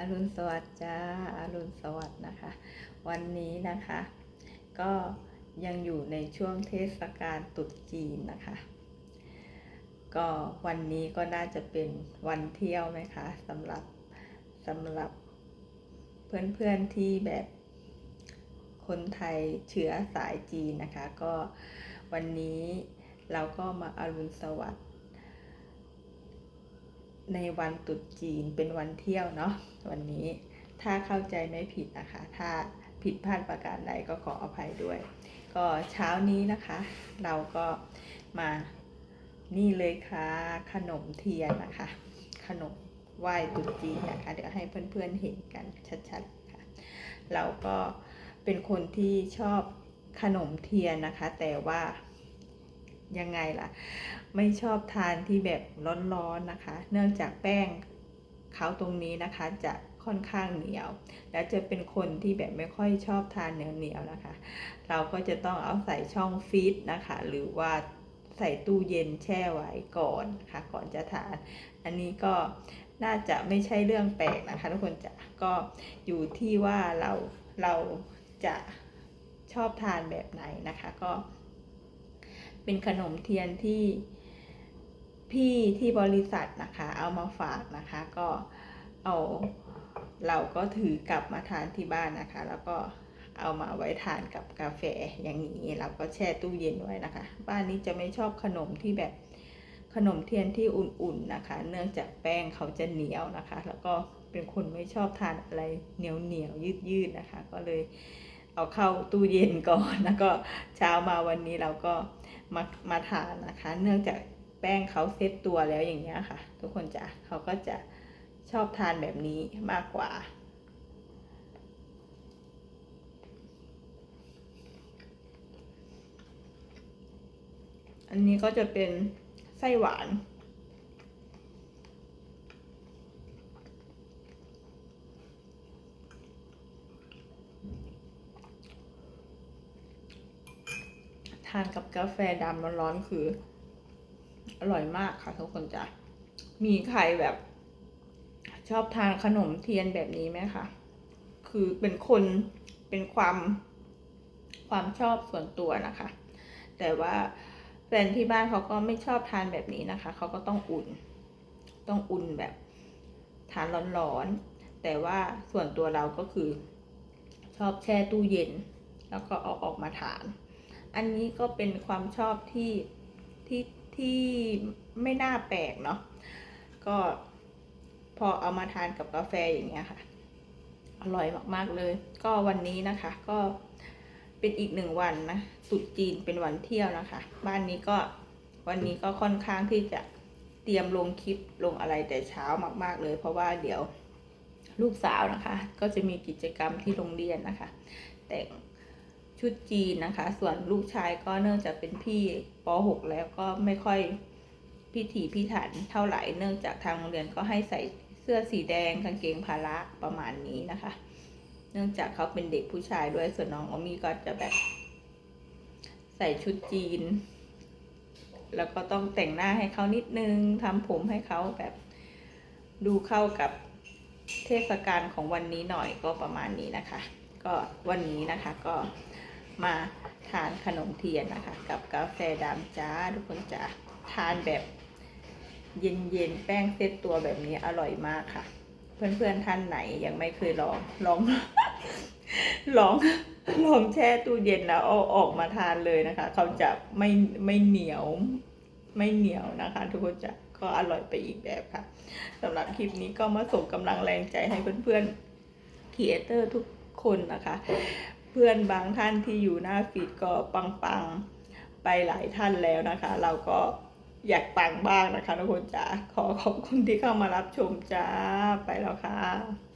อรุณสวัสดิ์จ้าอรุณสวัสดิ์นะคะ วันนี้นะคะ ก็ยังอยู่ในช่วงเทศกาลตรุษจีนนะคะ ก็วันนี้ก็น่าจะเป็นวันเที่ยวไหมคะสำหรับสำหรับเพื่อนๆที่แบบคนไทยเชื้อสายจีนนะคะ ก็วันนี้เราก็มาอารุณสวัสดิ์ ในวันตรุษจีนเป็นวันเที่ยวเนาะวันนี้ถ้าเข้าใจไม่ผิดนะคะ ถ้าผิดพลาดประการใดก็ขออภัยด้วย ก็เช้านี้นะคะ เราก็มานี่เลยค่ะ ขนมเทียนนะคะ ขนมไหว้ตรุษจีนนะคะ เดี๋ยวให้เพื่อนๆเห็นกันชัดๆค่ะ เราก็เป็นคนที่ชอบขนมเทียนนะคะ แต่ว่า ยังไงล่ะ ไม่ชอบทานที่แบบร้อนๆนะคะ เนื่องจากแป้งเขาตรงนี้นะคะจะค่อนข้างเหนียว แล้วจะเป็นคนที่แบบไม่ค่อยชอบทานเหนียวๆนะคะ เราก็จะต้องเอาใส่ช่องฟรีซนะคะ หรือว่าใส่ตู้เย็นแช่ไว้ก่อนค่ะ ก่อนจะทาน อันนี้ก็น่าจะไม่ใช่เรื่องแปลกนะคะ ทุกคนจะก็อยู่ที่ว่าเราเราจะชอบทานแบบไหนนะคะ ก็ เป็นขนมเทียนที่พี่ที่บริษัทนะคะ เอามาฝากนะคะ ก็เอาเราก็ถือกลับมาทานที่บ้านนะคะ แล้วก็เอามาไว้ทานกับกาแฟอย่างนี้เราก็แช่ตู้เย็นไว้นะคะ บ้านนี้จะไม่ชอบขนมที่แบบขนมเทียนที่อุ่นๆนะคะ เนื่องจากแป้งเขาจะเหนียวนะคะ แล้วก็เป็นคนไม่ชอบทานอะไรเหนียวเหนียวยืดยืดๆนะคะ ก็เลยเอาเข้าตู้เย็นก่อนแล้วก็เช้ามาวันนี้เราก็ มามาทานนะคะ เนื่องจากแป้งเขาเซ็ตตัวแล้วอย่างเงี้ยค่ะ ทุกคนจะเขาก็จะชอบทานแบบนี้มากกว่า อันนี้ก็จะเป็นไส้หวาน ทานกับกาแฟดำร้อนๆคือ อร่อยมากค่ะทุกคนจ้ะมีใครแบบ ชอบทานขนมเทียนแบบนี้ไหมคะคือเป็นคนเป็นความความชอบส่วนตัวนะคะ แต่ว่าแฟนที่บ้านเขาก็ไม่ชอบทานแบบนี้นะคะ เขาก็ต้องอุ่น ต้องอุ่นแบบทานร้อนๆ แต่ว่าส่วนตัวเราก็คือชอบแช่ตู้เย็น แล้วก็เอาออกมาทาน อันนี้ก็เป็นความชอบที่ที่ที่ไม่น่าแปลกเนาะก็พอเอามาทานกับกาแฟอย่างเงี้ยค่ะ อร่อยมากๆเลย ก็วันนี้นะคะก็เป็นอีกหนึ่งวันนะตรุษจีนเป็นวันเที่ยวนะคะ บ้านนี้ก็วันนี้ก็ค่อนข้างที่จะเตรียมลงคลิปลงอะไรแต่เช้ามาก ๆ เลย เพราะว่าเดี๋ยวลูกสาวนะคะ ก็จะมีกิจกรรมที่โรงเรียนนะคะ แต่ง ชุดจีนนะคะ ส่วนลูกชายก็เนื่องจากเป็นพี่ป .6 แล้วก็ไม่ค่อยพิถีพิถันเท่าไหร่ เนื่องจากทางโรงเรียนก็ให้ใส่เสื้อสีแดงกางเกงพละประมาณนี้นะคะ เนื่องจากเขาเป็นเด็กผู้ชายด้วย ส่วนน้องออมี่ก็จะแบบ ใส่ชุดจีน แล้วก็ต้องแต่งหน้าให้เขานิดนึงทำผมให้เขาแบบดูเข้ากับเทศกาลของวันนี้หน่อยก็ประมาณนี้นะคะ ก็วันนี้นะคะก็ มาทานขนมเทียนนะคะ กับกาแฟดำจ้าทุกคนจ้าทานแบบเย็นๆ แป้งเซตตัวแบบนี้อร่อยมากค่ะ เพื่อนๆท่านไหนยังไม่เคยลองลองลองลองแช่ตู้เย็นแล้วเอาออกมาทานเลยนะคะ เขาจะไม่ไม่เหนียวไม่เหนียวนะคะ ทุกคนจะก็อร่อยไปอีกแบบค่ะสำหรับคลิปนี้ก็มาส่งกำลังแรงใจให้เพื่อนๆครีเอเตอร์ทุกคนนะคะ เพื่อนบางท่านที่อยู่หน้าฟีดก็ปังๆไปหลายท่านแล้วนะคะ เราก็อยากปังบ้างนะคะทุกคนจ้าขอขอบคุณที่เข้ามารับชมจ้าไปแล้วค่ะ